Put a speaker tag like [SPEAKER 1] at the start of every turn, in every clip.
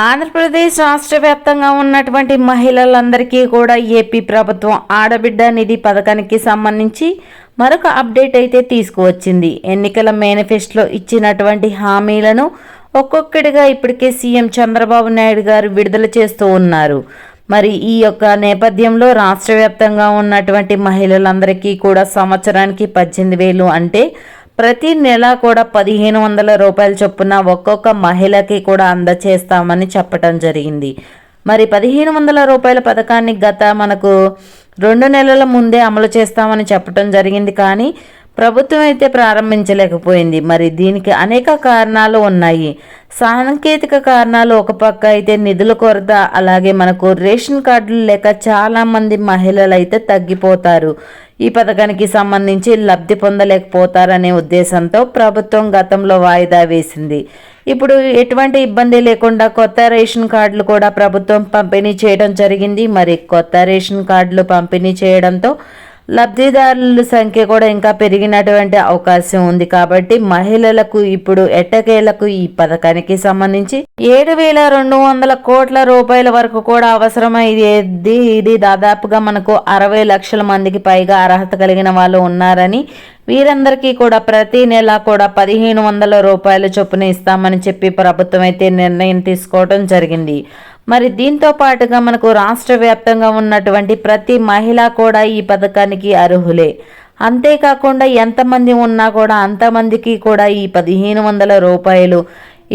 [SPEAKER 1] ఆంధ్రప్రదేశ్ రాష్ట్ర వ్యాప్తంగా ఉన్నటువంటి మహిళలందరికీ కూడా ఏపీ ప్రభుత్వం ఆడబిడ్డ నిధి పథకానికి సంబంధించి మరొక అప్డేట్ అయితే తీసుకువచ్చింది. ఎన్నికల మేనిఫెస్టోలో ఇచ్చినటువంటి హామీలను ఒక్కొక్కటిగా ఇప్పటికే సీఎం చంద్రబాబు నాయుడు గారు విడుదల చేస్తూ ఉన్నారు. మరి ఈ యొక్క నేపథ్యంలో రాష్ట్ర వ్యాప్తంగా ఉన్నటువంటి మహిళలందరికీ కూడా సంవత్సరానికి పద్దెనిమిది వేలు అంటే ప్రతి నెల కూడా పదిహేను వందల రూపాయల చొప్పున ఒక్కొక్క మహిళకి కూడా అందచేస్తామని చెప్పటం జరిగింది. మరి పదిహేను వందల రూపాయల పథకాన్ని గత మనకు రెండు నెలల ముందే అమలు చేస్తామని చెప్పటం జరిగింది కానీ ప్రభుత్వం అయితే ప్రారంభించలేకపోయింది. మరి దీనికి అనేక కారణాలు ఉన్నాయి. సాంకేతిక కారణాలు ఒక పక్క అయితే నిధుల కొరత అలాగే మనకు రేషన్ కార్డులు లేక చాలామంది మహిళలు అయితే తగ్గిపోతారు. ఈ పథకానికి సంబంధించి లబ్ధి పొందలేకపోతారనే ఉద్దేశంతో ప్రభుత్వం గతంలో వాయిదా వేసింది. ఇప్పుడు ఎటువంటి ఇబ్బంది లేకుండా కొత్త రేషన్ కార్డులు కూడా ప్రభుత్వం పంపిణీ చేయడం జరిగింది. మరి కొత్త రేషన్ కార్డులు పంపిణీ చేయడంతో లబ్ధిదారుల సంఖ్య కూడా ఇంకా పెరిగినటువంటి అవకాశం ఉంది కాబట్టి మహిళలకు ఇప్పుడు ఎట్టకేలకు ఈ పథకానికి సంబంధించి ఏడు వేల రెండు వందల కోట్ల రూపాయల వరకు కూడా అవసరమయ్యేది ఇది దాదాపుగా మనకు అరవై లక్షల మందికి పైగా అర్హత కలిగిన వాళ్ళు ఉన్నారని వీరందరికీ కూడా ప్రతి నెల కూడా పదిహేను వందల రూపాయల చొప్పున ఇస్తామని చెప్పి ప్రభుత్వం అయితే నిర్ణయం తీసుకోవడం జరిగింది. మరి దీంతో పాటుగా మనకు రాష్ట్ర వ్యాప్తంగా ఉన్నటువంటి ప్రతి మహిళ కూడా ఈ పథకానికి అర్హులే. అంతేకాకుండా ఎంతమంది ఉన్నా కూడా అంతమందికి కూడా ఈ పదిహేను వందల రూపాయలు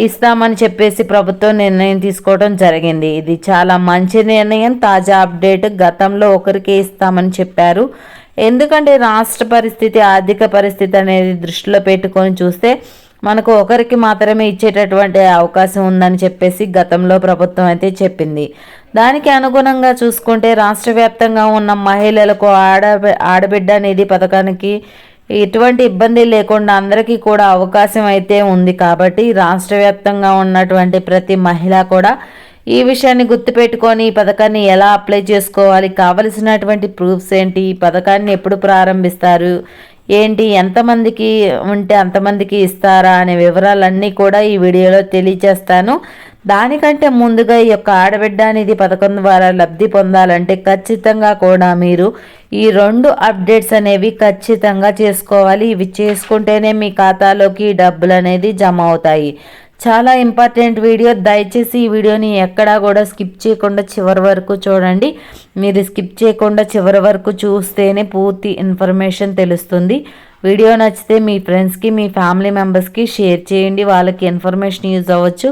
[SPEAKER 1] ఇస్తామని చెప్పేసి ప్రభుత్వం నిర్ణయం తీసుకోవడం జరిగింది. ఇది చాలా మంచి నిర్ణయం. తాజా అప్డేట్ గతంలో ఒకరికే ఇస్తామని చెప్పారు. ఎందుకంటే రాష్ట్ర పరిస్థితి ఆర్థిక పరిస్థితి అనేది దృష్టిలో పెట్టుకొని చూస్తే మనకు ఒకరికి మాత్రమే ఇచ్చేటటువంటి అవకాశం ఉందని చెప్పేసి గతంలో ప్రభుత్వం అయితే చెప్పింది. దానికి అనుగుణంగా చూసుకుంటే రాష్ట్ర వ్యాప్తంగా ఉన్న మహిళలకు ఆడ ఆడబిడ్డ నిధి పథకానికి ఎటువంటి ఇబ్బంది లేకుండా అందరికీ కూడా అవకాశం అయితే ఉంది కాబట్టి రాష్ట్ర వ్యాప్తంగా ఉన్నటువంటి ప్రతి మహిళ కూడా ఈ విషయాన్ని గుర్తుపెట్టుకొని ఈ పథకాన్ని ఎలా అప్లై చేసుకోవాలి కావలసినటువంటి ప్రూఫ్స్ ఏంటి ఈ పథకాన్ని ఎప్పుడు ప్రారంభిస్తారు ఏంటి ఎంతమందికి ఉంటే అంతమందికి ఇస్తారా అనే వివరాలన్నీ కూడా ఈ వీడియోలో తెలియచేస్తాను. దానికంటే ముందుగా ఈ యొక్క ఆడబిడ్డ అనేది పథకం ద్వారా లబ్ధి పొందాలంటే ఖచ్చితంగా కూడా మీరు ఈ రెండు అప్డేట్స్ అనేవి ఖచ్చితంగా చేసుకోవాలి. ఇవి చేసుకుంటేనే మీ ఖాతాలోకి డబ్బులు అనేది జమ అవుతాయి. చాలా ఇంపార్టెంట్ వీడియో. దయచేసి ఈ వీడియోని ఎక్కడా కూడా స్కిప్ చేయకుండా చివరి వరకు చూడండి. మీరు స్కిప్ చేయకుండా చివరి వరకు చూస్తేనే పూర్తి ఇన్ఫర్మేషన్ తెలుస్తుంది. వీడియో నచ్చితే మీ ఫ్రెండ్స్కి మీ ఫ్యామిలీ మెంబర్స్కి షేర్ చేయండి. వాళ్ళకి ఇన్ఫర్మేషన్ యూజ్ అవ్వచ్చు.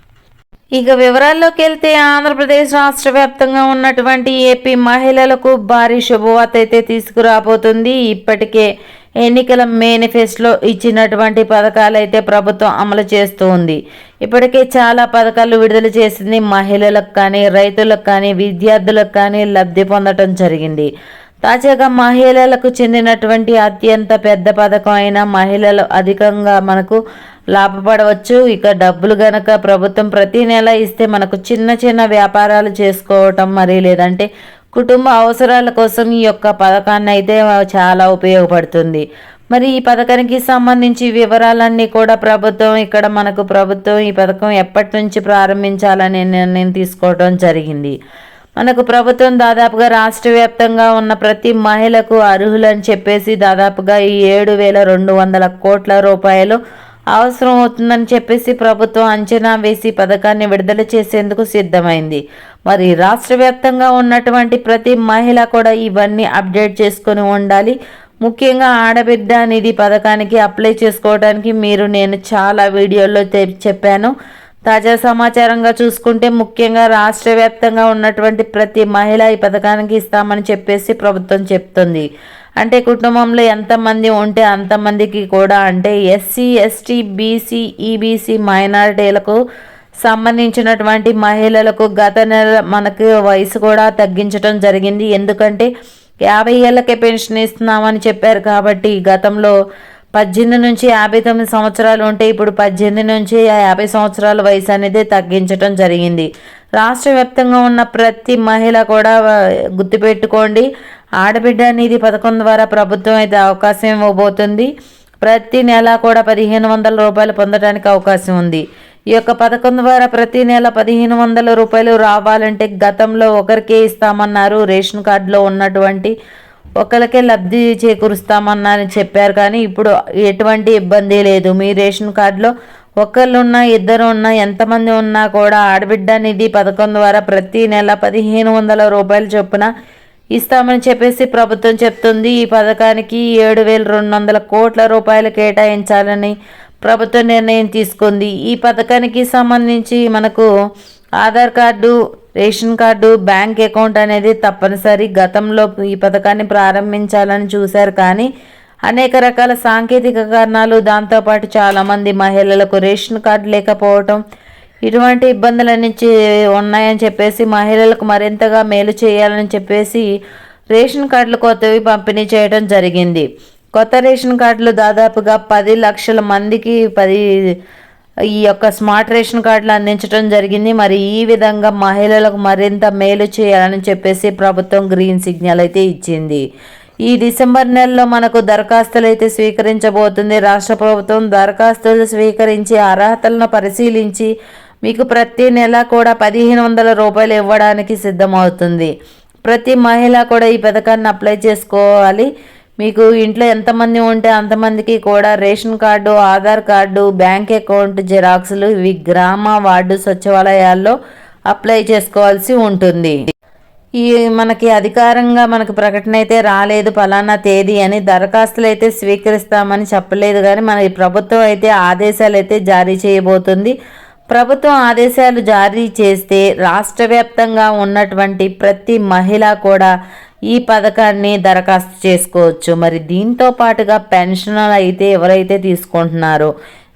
[SPEAKER 1] ఇక వివరాల్లోకి వెళ్తే ఆంధ్రప్రదేశ్ రాష్ట్ర వ్యాప్తంగా ఉన్నటువంటి ఏపీ మహిళలకు భారీ శుభవార్త అయితే తీసుకురాబోతుంది. ఇప్పటికే ఎన్నికల మేనిఫెస్టోలో ఇచ్చినటువంటి పథకాలు అయితే ప్రభుత్వం అమలు చేస్తూ ఉంది. ఇప్పటికే చాలా పథకాలు విడుదల చేసింది మహిళలకు కానీ రైతులకు కానీ విద్యార్థులకు కానీ లబ్ధి పొందడం జరిగింది. తాజాగా మహిళలకు చెందినటువంటి అత్యంత పెద్ద పథకం అయిన మహిళలు అధికంగా మనకు లాభపడవచ్చు. ఇక డబ్బులు గనక ప్రభుత్వం ప్రతి నెల ఇస్తే మనకు చిన్న చిన్న వ్యాపారాలు చేసుకోవటం మరి లేదంటే కుటుంబ అవసరాల కోసం ఈ యొక్క పథకాన్ని అయితే చాలా ఉపయోగపడుతుంది. మరి ఈ పథకానికి సంబంధించి వివరాలన్నీ కూడా ప్రభుత్వం ఇక్కడ మనకు ప్రభుత్వం ఈ పథకం ఎప్పటి నుంచి ప్రారంభించాలని నిర్ణయం తీసుకోవడం జరిగింది. మనకు ప్రభుత్వం దాదాపుగా రాష్ట్ర వ్యాప్తంగా ఉన్న ప్రతి మహిళకు అర్హులని చెప్పేసి దాదాపుగా ఈ ఏడు వేల రెండు వందల కోట్ల రూపాయలు అవసరం అవుతుందని చెప్పేసి ప్రభుత్వం అంచనా వేసి పథకాన్ని విడుదల చేసేందుకు సిద్ధమైంది. మరి రాష్ట్ర వ్యాప్తంగా ఉన్నటువంటి ప్రతి మహిళ కూడా ఇవన్నీ అప్డేట్ చేసుకొని ఉండాలి. ముఖ్యంగా ఆడబిడ్డ నిధి పథకానికి అప్లై చేసుకోవడానికి మీరు నేను చాలా వీడియోల్లో చెప్పాను. తాజా సమాచారంగా చూసుకుంటే ముఖ్యంగా రాష్ట్ర వ్యాప్తంగా ఉన్నటువంటి ప్రతి మహిళ ఈ పథకానికి ఇస్తామని చెప్పేసి ప్రభుత్వం చెప్తుంది. అంటే కుటుంబంలో ఎంతమంది ఉంటే అంతమందికి కూడా అంటే ఎస్సీ ఎస్టీ బీసీ ఈబీసీ మైనారిటీలకు సంబంధించినటువంటి మహిళలకు గత నెల మనకు వయసు కూడా తగ్గించడం జరిగింది. ఎందుకంటే యాభై ఏళ్ళకే పెన్షన్ ఇస్తున్నామని చెప్పారు కాబట్టి గతంలో పద్దెనిమిది నుంచి యాభై తొమ్మిది సంవత్సరాలు ఉంటే ఇప్పుడు పద్దెనిమిది నుంచి యాభై సంవత్సరాల వయసు అనేది తగ్గించడం జరిగింది. రాష్ట్ర వ్యాప్తంగా ఉన్న ప్రతి మహిళ కూడా గుర్తుపెట్టుకోండి ఆడబిడ్డ నిధి పథకం ద్వారా ప్రభుత్వం అయితే అవకాశం ఇవ్వబోతుంది. ప్రతి నెల కూడా పదిహేను వందల రూపాయలు పొందడానికి అవకాశం ఉంది. ఈ యొక్క పథకం ద్వారా ప్రతి నెల పదిహేను వందల రూపాయలు రావాలంటే గతంలో ఒకరికే ఇస్తామన్నారు రేషన్ కార్డులో ఉన్నటువంటి ఒకరికే లబ్ధి చేకూరుస్తామన్నారని చెప్పారు కానీ ఇప్పుడు ఎటువంటి ఇబ్బంది లేదు. మీ రేషన్ కార్డులో ఒకళ్ళు ఉన్నా ఇద్దరు ఉన్నా ఎంతమంది ఉన్నా కూడా ఆడబిడ్డ నిధి పథకం ద్వారా ప్రతి నెల పదిహేను వందల రూపాయలు చొప్పున ఇస్తామని చెప్పేసి ప్రభుత్వం చెప్తుంది. ఈ పథకానికి ఏడు వేల రెండు వందల కోట్ల రూపాయలు కేటాయించాలని ప్రభుత్వం నిర్ణయం తీసుకుంది. ఈ పథకానికి సంబంధించి మనకు Aadhaar card ration card bank account అనేది తప్పనిసరి. గతంలో ఈ పథకాన్ని ప్రారంభించాలని చూశారు కానీ అనేక రకాల సాంకేతిక కారణాలు దాంతోపాటు చాలామంది మహిళలకు రేషన్ కార్డు లేకపోవటం ఇటువంటి ఇబ్బందులన్నీ ఉన్నాయని చెప్పేసి మహిళలకు మరింతగా మేలు చేయాలని చెప్పేసి రేషన్ కార్డులు కొత్తవి పంపిణీ చేయడం జరిగింది. కొత్త రేషన్ కార్డులు దాదాపుగా పది లక్షల మందికి పది ఈ యొక్క స్మార్ట్ రేషన్ కార్డులు అందించడం జరిగింది. మరి ఈ విధంగా మహిళలకు మరింత మేలు చేయాలని చెప్పేసి ప్రభుత్వం గ్రీన్ సిగ్నల్ అయితే ఇచ్చింది. ఈ డిసెంబర్ నెలలో మనకు దరఖాస్తులు అయితే స్వీకరించబోతుంది. రాష్ట్ర ప్రభుత్వం దరఖాస్తులు స్వీకరించి అర్హతలను పరిశీలించి మీకు ప్రతి నెల కూడా పదిహేను వందల రూపాయలు ఇవ్వడానికి సిద్ధమవుతుంది. ప్రతి మహిళ కూడా ఈ పథకాన్ని అప్లై చేసుకోవాలి. మీకు ఇంట్లో ఎంతమంది ఉంటే అంతమందికి కూడా ration card Aadhaar card bank account జిరాక్స్లు ఇవి గ్రామ వార్డు సచివాలయాల్లో అప్లై చేసుకోవాల్సి ఉంటుంది. ఈ మనకి అధికారంగా మనకు ప్రకటన అయితే రాలేదు ఫలానా తేదీ అని. దరఖాస్తులు అయితే స్వీకరిస్తామని చెప్పలేదు కానీ మన ప్రభుత్వం అయితే ఆదేశాలు అయితే జారీ చేయబోతుంది. ప్రభుత్వం ఆదేశాలు జారీ చేస్తే రాష్ట్ర వ్యాప్తంగా ఉన్నటువంటి ప్రతి మహిళ కూడా ఈ పథకాన్ని దరఖాస్తు చేసుకోవచ్చు. మరి దీంతో పాటుగా పెన్షనర్ అయితే ఎవరైతే తీసుకుంటున్నారో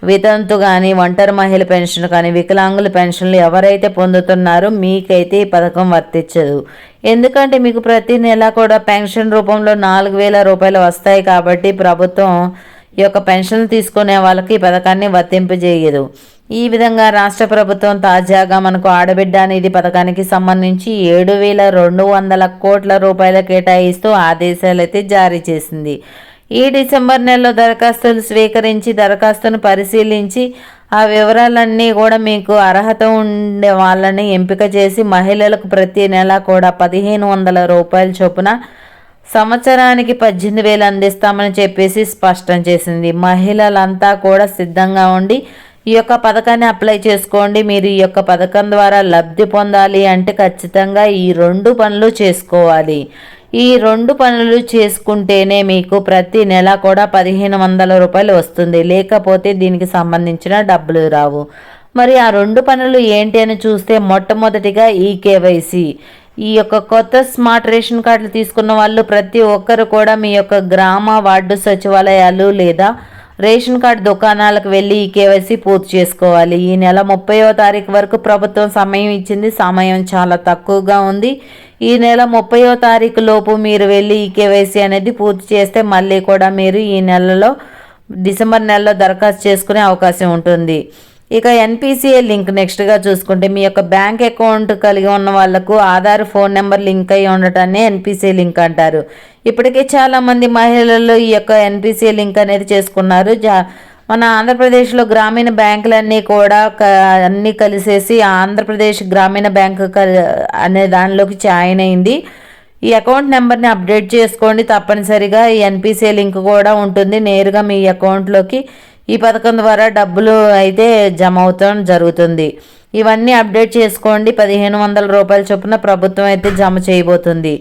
[SPEAKER 1] వితంతు కానీ ఒంటరి మహిళ పెన్షన్ కానీ వికలాంగుల పెన్షన్లు ఎవరైతే పొందుతున్నారో మీకైతే ఈ పథకం వర్తించదు. ఎందుకంటే మీకు ప్రతి నెల కూడా పెన్షన్ రూపంలో నాలుగు వేల రూపాయలు వస్తాయి కాబట్టి ప్రభుత్వం ఈ యొక్క పెన్షన్ తీసుకునే వాళ్ళకి ఈ పథకాన్ని వర్తింపజేయదు. ఈ విధంగా రాష్ట్ర ప్రభుత్వం తాజాగా మనకు ఆడబిడ్డ అనేది పథకానికి సంబంధించి ఏడు వేల రెండు వందల కోట్ల రూపాయల కేటాయిస్తూ ఆదేశాలైతే జారీ చేసింది. ఈ డిసెంబర్ నెలలో దరఖాస్తులు స్వీకరించి దరఖాస్తును పరిశీలించి ఆ వివరాలన్నీ కూడా మీకు అర్హత ఉండే వాళ్ళని ఎంపిక చేసి మహిళలకు ప్రతి నెల కూడా పదిహేను వందల రూపాయల చొప్పున సంవత్సరానికి పద్దెనిమిది వేలు అందిస్తామని చెప్పేసి స్పష్టం చేసింది. మహిళలంతా కూడా సిద్ధంగా ఉండి ఈ యొక్క పథకాన్ని అప్లై చేసుకోండి. మీరు ఈ యొక్క పథకం ద్వారా లబ్ధి పొందాలి అంటే ఖచ్చితంగా ఈ రెండు పనులు చేసుకోవాలి. ఈ రెండు పనులు చేసుకుంటేనే మీకు ప్రతి నెల కూడా పదిహేను వందల రూపాయలు వస్తుంది. లేకపోతే దీనికి సంబంధించిన డబ్బులు రావు. మరి ఆ రెండు పనులు ఏంటి అని చూస్తే మొట్టమొదటిగా ఈ కేవైసీ. ఈ యొక్క కొత్త స్మార్ట్ రేషన్ కార్డులు తీసుకున్న వాళ్ళు ప్రతి ఒక్కరు కూడా మీ యొక్క గ్రామ వార్డు సచివాలయాలు లేదా రేషన్ కార్డు దుకాణాలకు వెళ్ళి ఈ కేవైసీ పూర్తి చేసుకోవాలి. ఈ నెల ముప్పైవ తారీఖు వరకు ప్రభుత్వం సమయం ఇచ్చింది. సమయం చాలా తక్కువగా ఉంది. ఈ నెల ముప్పైవ తారీఖు లోపు మీరు వెళ్ళి ఈ కేవైసీ అనేది పూర్తి చేస్తే మళ్ళీ కూడా మీరు ఈ నెలలో డిసెంబర్ నెలలో దరఖాస్తు చేసుకునే అవకాశం ఉంటుంది. ఇక ఎన్పిసిఏ లింక్ నెక్స్ట్గా చూసుకుంటే మీ యొక్క బ్యాంక్ అకౌంట్ కలిగి ఉన్న వాళ్ళకు ఆధార్ ఫోన్ నెంబర్ లింక్ అయి ఉండటాన్ని ఎన్పిసిఏ లింక్ అంటారు. ఇప్పటికే చాలామంది మహిళలు ఈ యొక్క ఎన్పిసిఏ లింక్ అనేది చేసుకున్నారు. జా మన ఆంధ్రప్రదేశ్లో గ్రామీణ బ్యాంకులన్నీ కూడా అన్నీ కలిసేసి ఆంధ్రప్రదేశ్ గ్రామీణ బ్యాంక్ అనే దానిలోకి జాయిన్ అయింది. ఈ అకౌంట్ నెంబర్ని అప్డేట్ చేసుకోండి తప్పనిసరిగా. ఈ ఎన్పిసిఏ లింక్ కూడా ఉంటుంది. నేరుగా మీ అకౌంట్లోకి ఈ పథకం ద్వారా డబ్బులు అయితే జమ అవుతాం జరుగుతుంది. ఇవన్నీ అప్డేట్ చేసుకోండి. పదిహేను వందల రూపాయల చొప్పున ప్రభుత్వం అయితే జమ చేయబోతుంది.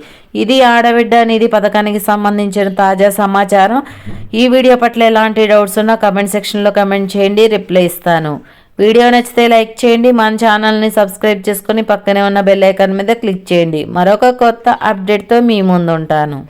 [SPEAKER 1] ఇది ఆడబిడ్డ అనేది పథకానికి సంబంధించిన తాజా సమాచారం. ఈ వీడియో పట్ల ఎలాంటి డౌట్స్ ఉన్నా కమెంట్ సెక్షన్లో కమెంట్ చేయండి. రిప్లై ఇస్తాను. వీడియో నచ్చితే లైక్ చేయండి. మన ఛానల్ని సబ్స్క్రైబ్ చేసుకొని పక్కనే ఉన్న బెల్ ఐకాన్ మీద క్లిక్ చేయండి. మరొక కొత్త అప్డేట్తో మీ ముందు ఉంటాను